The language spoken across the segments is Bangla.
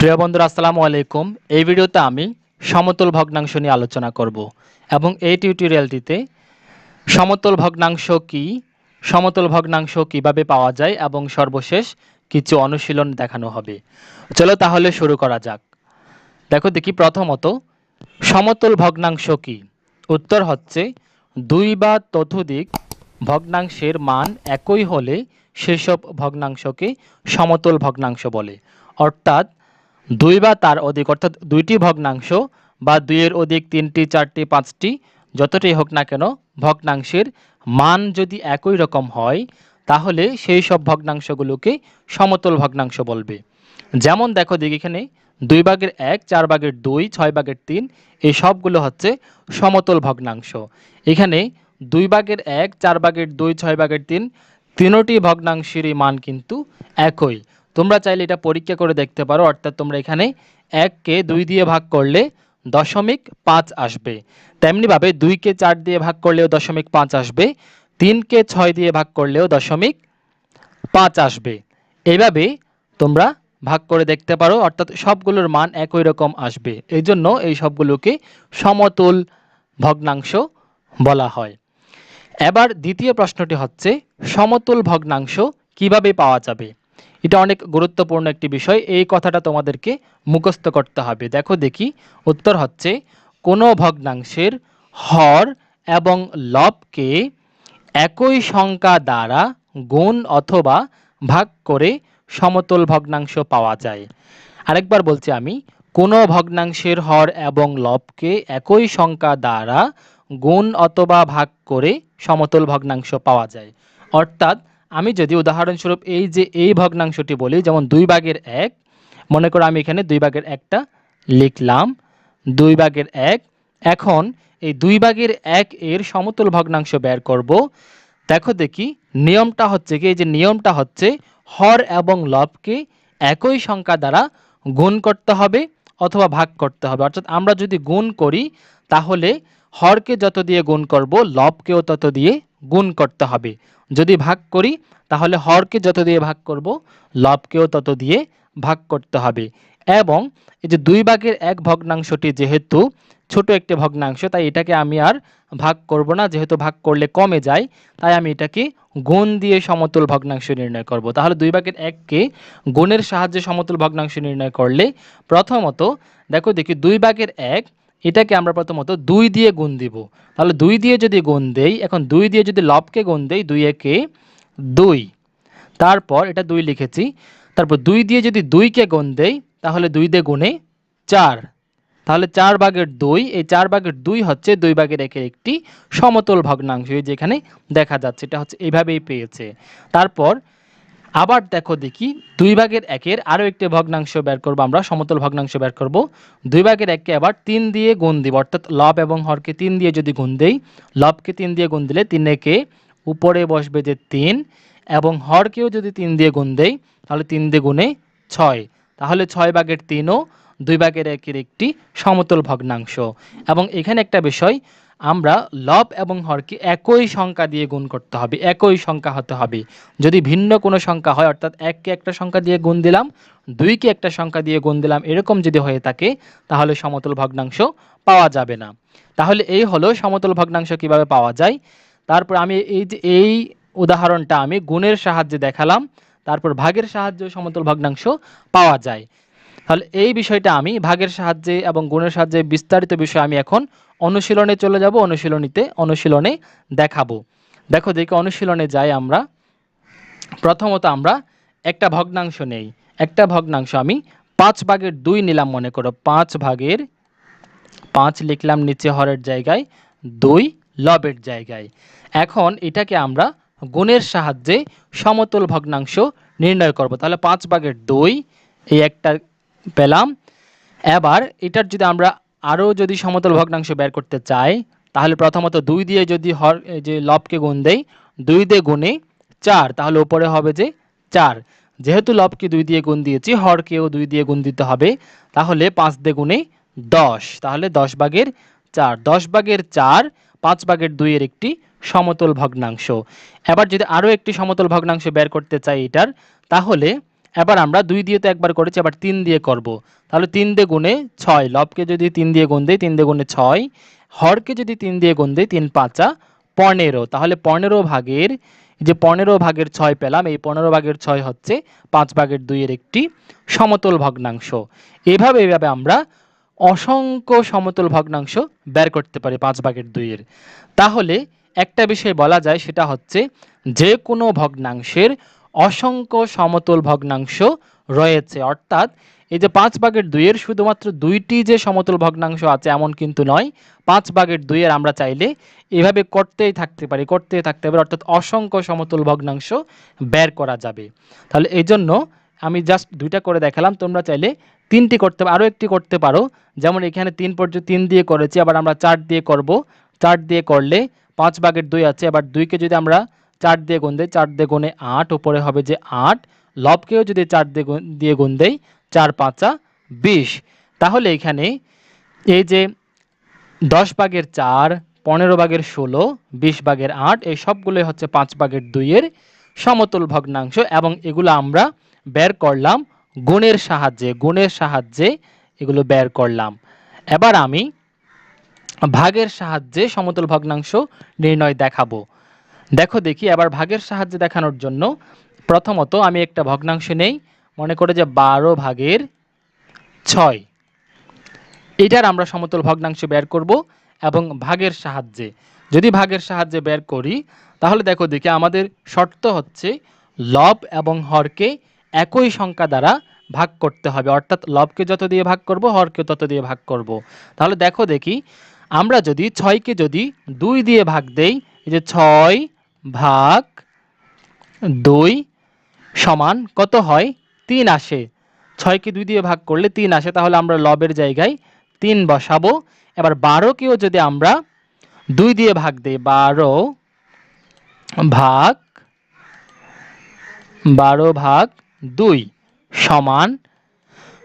প্রিয় বন্ধুরা, আসসালামু আলাইকুম। এই ভিডিওতে আমি সমতল ভগ্নাংশ নিয়ে আলোচনা করব এবং এই টিউটোরিয়ালটিতে সমতল ভগ্নাংশ কি, সমতল ভগ্নাংশ কীভাবে পাওয়া যায় এবং সর্বশেষ কিছু অনুশীলন দেখানো হবে। চলো তাহলে শুরু করা যাক। দেখো দেখি প্রথমত, সমতল ভগ্নাংশ কি? উত্তর হচ্ছে দুই বা ততোধিক ভগ্নাংশের মান একই হলে সেসব ভগ্নাংশকে সমতল ভগ্নাংশ বলে। অর্থাৎ দুই বা তার অধিক, অর্থাৎ দুইটি ভগ্নাংশ বা দুইয়ের অধিক, তিনটি, চারটি, পাঁচটি, যতটাই হোক না কেন, ভগ্নাংশের মান যদি একই রকম হয়, তাহলে সেই সব ভগ্নাংশগুলোকে সমতল ভগ্নাংশ বলবে। যেমন দেখো দিক এখানে, দুই ভাগের এক, চার ভাগের দুই, ছয় ভাগের তিন, এই সবগুলো হচ্ছে সমতল ভগ্নাংশ। এখানে দুই ভাগের এক, চার ভাগের দুই, ছয় ভাগের তিন, তিনোটি ভগ্নাংশেরই মান কিন্তু একই। তোমরা চাইলে এটা পরীক্ষা করে দেখতে পারো, অর্থাৎ তোমরা এখানে এককে দুই দিয়ে ভাগ করলে দশমিক পাঁচ আসবে। তেমনিভাবে দুইকে চার দিয়ে ভাগ করলেও দশমিক পাঁচ আসবে, তিনকে ছয় দিয়ে ভাগ করলেও দশমিক পাঁচ আসবে। এইভাবে তোমরা ভাগ করে দেখতে পারো, অর্থাৎ সবগুলোর মান একই রকম আসবে। এই জন্য এই সবগুলোকে সমতুল ভগ্নাংশ বলা হয়। এবার দ্বিতীয় প্রশ্নটি হচ্ছে, সমতুল ভগ্নাংশ কীভাবে পাওয়া যাবে? এটা অনেক গুরুত্বপূর্ণ একটি বিষয়। এই কথাটা তোমাদেরকে মুখস্থ করতে হবে। দেখো দেখি, উত্তর হচ্ছে, কোনো ভগ্নাংশের হর এবং লবকে একই সংখ্যা দ্বারা গুণ অথবা ভাগ করে সমতল ভগ্নাংশ পাওয়া যায়। আরেকবার বলছি আমি, কোনো ভগ্নাংশের হর এবং লবকে একই সংখ্যা দ্বারা গুণ অথবা ভাগ করে সমতল ভগ্নাংশ পাওয়া যায়। অর্থাৎ আমি যদি উদাহরণস্বরূপ এই যে এই ভগ্নাংশটি বলি, যেমন দুই ভাগের এক, মনে করো আমি এখানে দুই ভাগের একটা লিখলাম, দুই ভাগের এক, এখন এই দুই ভাগের এক এর সমতল ভগ্নাংশ বের করব। দেখো দেখি, নিয়মটা হচ্ছে কি, এই যে নিয়মটা হচ্ছে, হর এবং লবকে একই সংখ্যা দ্বারা গুণ করতে হবে অথবা ভাগ করতে হবে। অর্থাৎ আমরা যদি গুণ করি, তাহলে হরকে যত দিয়ে গুণ করব, লবকেও তত দিয়ে গুণ করতে হবে। যদি ভাগ করি, তাহলে হরকে যত দিয়ে ভাগ করব, লবকেও তত দিয়ে ভাগ করতে হবে। এবং এই যে দুই ভাগের এক ভগ্নাংশটি যেহেতু ছোট একটি ভগ্নাংশ, তাই এটাকে আমি আর ভাগ করব না। যেহেতু ভাগ করলে কমে যায়, তাই আমি এটাকে গুণ দিয়ে সমতল ভগ্নাংশ নির্ণয় করব। তাহলে দুই ভাগের এককে গুণের সাহায্যে সমতল ভগ্নাংশ নির্ণয় করলে প্রথমত, দেখো দেখি, দুই ভাগের এক এটাকে আমরা প্রথমত দুই দিয়ে গুণ দিব। তাহলে দুই দিয়ে যদি গুণ দেই, এখন দুই দিয়ে যদি লবকে গুণ দেই, দুই একে দুই। তারপর এটা দুই লিখেছি। তারপর দুই দিয়ে যদি দুইকে গুণ দেই, তাহলে দুই দিয়ে গুণে চার। তাহলে চার ভাগের দুই, এই চার ভাগের দুই হচ্ছে দুই ভাগের একের একটি সমতল ভগ্নাংশ যেখানে দেখা যাচ্ছে, এটা হচ্ছে এইভাবেই পেয়েছে। তারপর আবার দেখো দেখি, দুই ভাগের একের আরও একটি ভগ্নাংশ বের করব আমরা, সমতল ভগ্নাংশ বের করব। দুই ভাগের এককে আবার তিন দিয়ে গুণ দিব, অর্থাৎ লব এবং হরকে তিন দিয়ে যদি গুণ দেই, লবকে তিন দিয়ে গুণ দিলে তিন একে উপরে বসবে যে তিন, এবং হরকেও যদি তিন দিয়ে গুণ দেই, তাহলে তিন দিয়ে গুণে ছয়। তাহলে ছয় ভাগের তিনও দুই ভাগের একের একটি সমতল ভগ্নাংশ। এবং এখানে একটা বিষয় আমরা লব এবং হরকে একই সংখ্যা দিয়ে গুণ করতে হবে, একই সংখ্যা হতে হবে। যদি ভিন্ন কোনো সংখ্যা হয়, অর্থাৎ এককে একটা সংখ্যা দিয়ে গুণ দিলাম, দুইকে একটা সংখ্যা দিয়ে গুণ দিলাম, এরকম যদি হয়ে থাকে, তাহলে সমতল ভগ্নাংশ পাওয়া যাবে না। তাহলে এই হলো সমতল ভগ্নাংশ কীভাবে পাওয়া যায়। তারপর আমি এই যে, এই উদাহরণটা আমি গুণের সাহায্যে দেখালাম, তারপর ভাগের সাহায্যে সমতল ভগ্নাংশ পাওয়া যায়। তাহলে এই বিষয়টা আমি, ভাগের সাহায্যে এবং গুণের সাহায্যে বিস্তারিত বিষয় আমি এখন অনুশীলনে চলে যাব, অনুশীলনীতে অনুশীলনে দেখাবো। দেখো দেখি অনুশীলনে যাই আমরা। প্রথমত আমরা একটা ভগ্নাংশ নেই। একটা ভগ্নাংশ আমি পাঁচ ভাগের দুই নিলাম মনে করো, পাঁচ ভাগের পাঁচ লিখলাম নিচে হরের জায়গায়, দুই লবের জায়গায়। এখন এটাকে আমরা গুণের সাহায্যে সমতল ভগ্নাংশ নির্ণয় করব। তাহলে পাঁচ ভাগের দুই, এই একটা পেলাম। এবার এটার যদি আমরা আরও যদি সমতল ভগ্নাংশ বের করতে চাই, তাহলে প্রথমত দুই দিয়ে যদি হর যে লবকে গুণ দেই, দুই দিয়ে গুণে চার, তাহলে উপরে হবে যে চার। যেহেতু লবকে দুই দিয়ে গুণ দিয়েছি, হরকেও দুই দিয়ে গুণ দিতে হবে, তাহলে পাঁচ দিয়ে গুণে দশ, তাহলে দশ ভাগের চার। দশ ভাগের চার, পাঁচ ভাগের দুইয়ের একটি সমতল ভগ্নাংশ। এবার যদি আরও একটি সমতল ভগ্নাংশ বের করতে চাই এটার, তাহলে এবার আমরা দুই দিয়ে তো একবার করেছি আবার তিন দিয়ে করব। তাহলে তিন দিয়ে গুণে ছয়, লবকে যদি তিন দিয়ে গুণ দেই, তিন দিয়ে গুণে ছয়, হরকে যদি তিন দিয়ে গুণ দেই, তিন পাঁচা, পনেরো। তাহলে পনেরো ভাগের যে পনেরো ভাগের ছয় পেলাম, এই পনেরো ভাগের ছয় হচ্ছে পাঁচ ভাগের দুইয়ের একটি সমতল ভগ্নাংশ। এভাবে এভাবে আমরা অসংখ্য সমতল ভগ্নাংশ বের করতে পারি পাঁচ ভাগের দুইয়ের। তাহলে একটা বিষয় বলা যায়, সেটা হচ্ছে যে কোনো ভগ্নাংশের অসংখ্য সমতল ভগ্নাংশ রয়েছে। অর্থাৎ এই যে পাঁচ ভাগের দুইয়ের শুধুমাত্র দুইটি যে সমতল ভগ্নাংশ আছে, এমন কিন্তু নয়। পাঁচ ভাগের দুইয়ের আমরা চাইলে এভাবে করতেই থাকতে পারি, করতেই থাকতে পারি অর্থাৎ অসংখ্য সমতল ভগ্নাংশ বের করা যাবে। তাহলে এই জন্য আমি জাস্ট দুইটা করে দেখালাম। তোমরা চাইলে তিনটি করতে আরও একটি করতে পারো। যেমন এখানে তিন পর্যন্ত তিন দিয়ে করেছি, আবার আমরা চার দিয়ে করব। চার দিয়ে করলে পাঁচ ভাগের দুই আছে। আবার দুইকে যদি আমরা চার দিয়ে গুণ দেই, চার দিয়ে গুণে আট, উপরে হবে যে আট, লবকেও যদি চার দিয়ে দিয়ে গুণ দেই, চার পাঁচা বিশ। তাহলে এখানে এই যে দশ ভাগের চার, পনেরো ভাগের ষোলো, বিশ ভাগের আট, এই সবগুলোই হচ্ছে পাঁচ ভাগের দুইয়ের সমতল ভগ্নাংশ এবং এগুলো আমরা বের করলাম গুণের সাহায্যে গুণের সাহায্যে এগুলো বের করলাম। এবার আমি ভাগের সাহায্যে সমতল ভগ্নাংশ নির্ণয় দেখাবো। দেখো দেখি এবার ভাগের সাহায্যে দেখানোর জন্য। প্রথমত আমি একটা ভগ্নাংশ নেই, মনে করে যে বারো ভাগের ছয়। এটার আমরা সমতল ভগ্নাংশ বের করব এবং ভাগের সাহায্যে। যদি ভাগের সাহায্যে বের করি, তাহলে দেখো দেখি, আমাদের শর্ত হচ্ছে লব এবং হরকে একই সংখ্যা দ্বারা ভাগ করতে হবে। অর্থাৎ লবকে যত দিয়ে ভাগ করব হরকে তত দিয়ে ভাগ করব। তাহলে দেখো দেখি, আমরা যদি ছয়কে যদি দুই দিয়ে ভাগ দেই যে ছয় ভাগ দুই সমান কত হয়? তিন আসে। ছয়কে দুই দিয়ে ভাগ করলে তিন আসে। তাহলে আমরা লবের জায়গায় তিন বসাবো। এবার বারোকেও যদি আমরা দুই দিয়ে ভাগ দিই, বারো ভাগ বারো ভাগ দুই সমান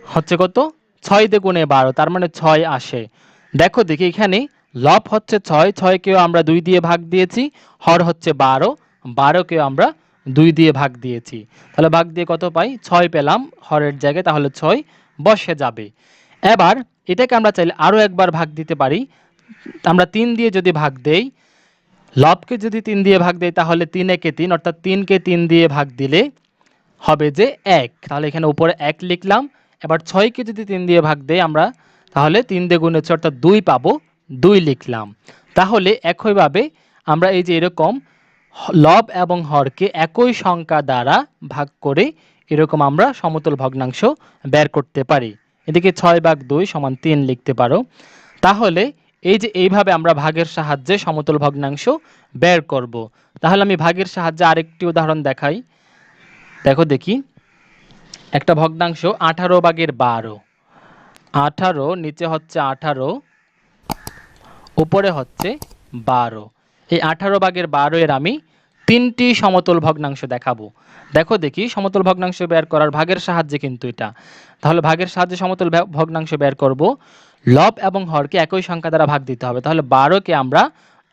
হচ্ছে কত? ছয় গুণে বারো, তার মানে ছয় আসে। দেখো দেখি এখানে লব হচ্ছে ছয়, ছয়কেও আমরা দুই দিয়ে ভাগ দিয়েছি, হর হচ্ছে বারো, বারোকেও আমরা দুই দিয়ে ভাগ দিয়েছি। তাহলে ভাগ দিয়ে কত পাই? ছয় পেলাম হরের জায়গায়, তাহলে ছয় বসে যাবে। এবার এটাকে আমরা চাইলে আরও একবার ভাগ দিতে পারি। আমরা তিন দিয়ে যদি ভাগ দেই, লবকে যদি তিন দিয়ে ভাগ দেই, তাহলে তিন একে তিন, অর্থাৎ তিনকে তিন দিয়ে ভাগ দিলে হবে যে এক। তাহলে এখানে উপরে এক লিখলাম। এবার ছয়কে যদি তিন দিয়ে ভাগ দেই আমরা, তাহলে তিন দিয়ে গুণ হচ্ছে, অর্থাৎ দুই পাবো। দুই লিখলাম। তাহলে একইভাবে আমরা এই যে এরকম লব এবং হরকে একই সংখ্যা দ্বারা ভাগ করে এরকম আমরা সমতল ভগ্নাংশ বের করতে পারি। এদিকে ছয় ভাগ দুই সমান তিন লিখতে পারো। তাহলে এই যে এইভাবে আমরা ভাগের সাহায্যে সমতল ভগ্নাংশ বের করব। তাহলে আমি ভাগের সাহায্যে আরেকটি উদাহরণ দেখাই। দেখো দেখি। একটা ভগ্নাংশ আঠারো ভাগের বারো। আঠারো নিচে হচ্ছে আঠারো। উপরে হচ্ছে বারো। এই আঠারো ভাগের বারো এর আমি তিনটি সমতল ভগ্নাংশ দেখাবো। দেখো দেখি, সমতল ভগ্নাংশ বের করার ভাগের সাহায্যে কিন্তু এটা। তাহলে ভাগের সাহায্যে সমতল ভগ্নাংশ বের করব। লব এবং হরকে একই সংখ্যা দ্বারা ভাগ দিতে হবে। তাহলে বারোকে আমরা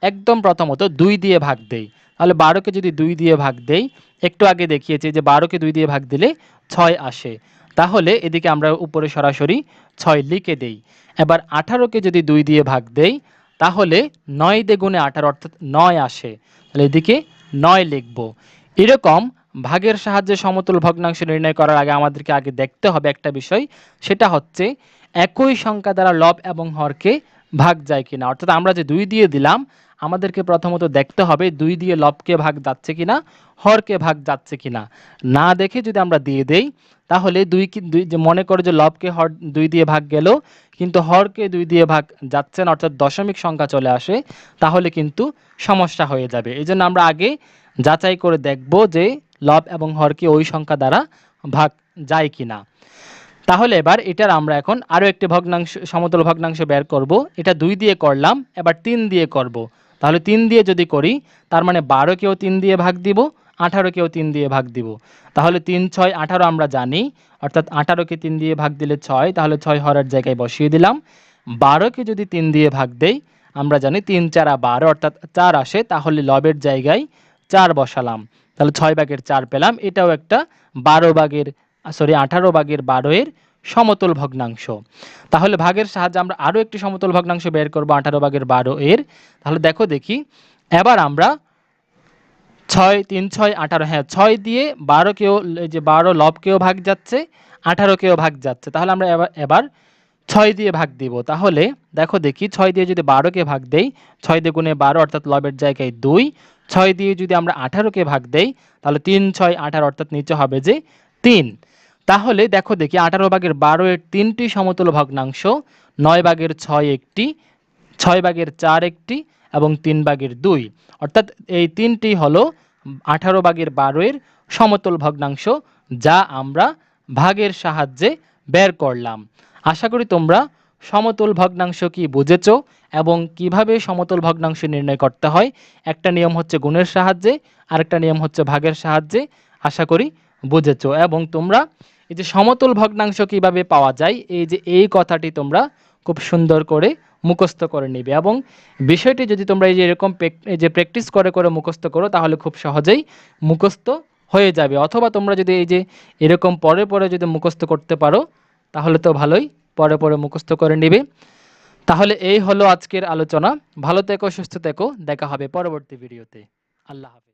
একদম প্রথমত দুই দিয়ে ভাগ দেই। তাহলে বারোকে যদি দুই দিয়ে ভাগ দেই, একটু আগে দেখিয়েছি যে বারোকে দুই দিয়ে ভাগ দিলে ছয় আসে। তাহলে এদিকে আমরা উপরে সরাসরি ছয় লিখে দেই। এবার আঠারোকে যদি দুই দিয়ে ভাগ দেই তাহলে নয় দেগুণে আঠারো অর্থাৎ নয় আসে। তাহলে এদিকে নয় লিখব। এরকম ভাগের সাহায্যে সমতুল ভগ্নাংশ নির্ণয় করার আগে আমাদেরকে আগে দেখতে হবে একটা বিষয়, সেটা হচ্ছে একই সংখ্যা দ্বারা লব এবং হরকে ভাগ যায় কিনা। অর্থাৎ আমরা যে দুই দিয়ে দিলাম আমাদেরকে প্রথমত দেখতে হবে দুই দিয়ে লবকে ভাগ যাচ্ছে কিনা, হরকে ভাগ যাচ্ছে কিনা। না দেখে যদি আমরা দিয়ে দেই, তাহলে দুই দুই যে মনে করো যে লবকে হর দুই দিয়ে ভাগ গেল, কিন্তু হরকে দুই দিয়ে ভাগ যাচ্ছে না, অর্থাৎ দশমিক সংখ্যা চলে আসে, তাহলে কিন্তু সমস্যা হয়ে যাবে। এই আমরা আগে যাচাই করে দেখব যে লব এবং হরকে ওই সংখ্যা দ্বারা ভাগ যায় কিনা। তাহলে এবার এটার আমরা এখন আরও একটি ভগ্নাংশ সমতল ভগ্নাংশ বের করব। এটা দুই দিয়ে করলাম, এবার তিন দিয়ে করব। তাহলে তিন দিয়ে যদি করি, তার মানে বারোকেও তিন দিয়ে ভাগ দিব আঠারোকেও তিন দিয়ে ভাগ দিব। তাহলে তিন, ছয়, আঠারো আমরা জানি, অর্থাৎ আঠারোকে তিন দিয়ে ভাগ দিলে ছয়, তাহলে ছয় হরের জায়গায় বসিয়ে দিলাম। বারোকে যদি তিন দিয়ে ভাগ দেই, আমরা জানি তিন, চারা বারো, অর্থাৎ চার আসে, তাহলে লবের জায়গায় চার বসালাম। তাহলে ছয় ভাগের চার পেলাম, এটাও একটা বারো ভাগের সরি আঠারো ভাগের বারো এর সমতল ভগ্নাংশ। তাহলে ভাগের সাহায্যে আমরা আরও একটি সমতল ভগ্নাংশ বের করব, আঠারো ভাগের বারো এর। তাহলে দেখো দেখি, এবার আমরা ছয়, তিন, ছয়, আঠারো হ্যাঁ ছয় দিয়ে বারোকেও, এই যে বারো লবকেও ভাগ যাচ্ছে, আঠারোকেও ভাগ যাচ্ছে। তাহলে আমরা এবার এবার ছয় দিয়ে ভাগ দিব। তাহলে দেখো দেখি, ছয় দিয়ে যদি বারোকে ভাগ দেই, ছয় দিয়ে গুণে বারো অর্থাৎ লবের জায়গায় দুই। ছয় দিয়ে যদি আমরা আঠারোকে ভাগ দেই, তাহলে তিন, ছয়, আঠারো অর্থাৎ নিচে হবে যে তিন। তাহলে দেখো দেখি, আঠারো ভাগের বারো এর তিনটি সমতল ভগ্নাংশ, নয় ভাগের ছয় একটি, ছয় ভাগের চার একটি এবং তিন ভাগের দুই। অর্থাৎ এই তিনটি হলো আঠারো ভাগের বারো এর সমতল ভগ্নাংশ যা আমরা ভাগের সাহায্যে বের করলাম। আশা করি তোমরা সমতল ভগ্নাংশ কি বুঝেছ এবং কীভাবে সমতল ভগ্নাংশ নির্ণয় করতে হয়? একটা নিয়ম হচ্ছে গুণের সাহায্যে, আরেকটা নিয়ম হচ্ছে ভাগের সাহায্যে। আশা করি বুঝেছ। এবং তোমরা এই যে সমতল ভগ্নাংশ কীভাবে পাওয়া যায়, এই যে এই কথাটি তোমরা খুব সুন্দর করে মুখস্থ করে নিবে। এবং বিষয়টি যদি তোমরা এই যে এরকম যে প্র্যাকটিস করে করে মুখস্থ করো, তাহলে খুব সহজেই মুখস্থ হয়ে যাবে। অথবা তোমরা যদি এই যে এরকম পরে পরে যদি মুখস্থ করতে পারো, তাহলে তো ভালোই, পরে পরে মুখস্থ করে নিবে। তাহলে এই হলো আজকের আলোচনা। ভালো থেকো, সুস্থ থেকো। দেখা হবে পরবর্তী ভিডিওতে। আল্লাহ হাফেজ।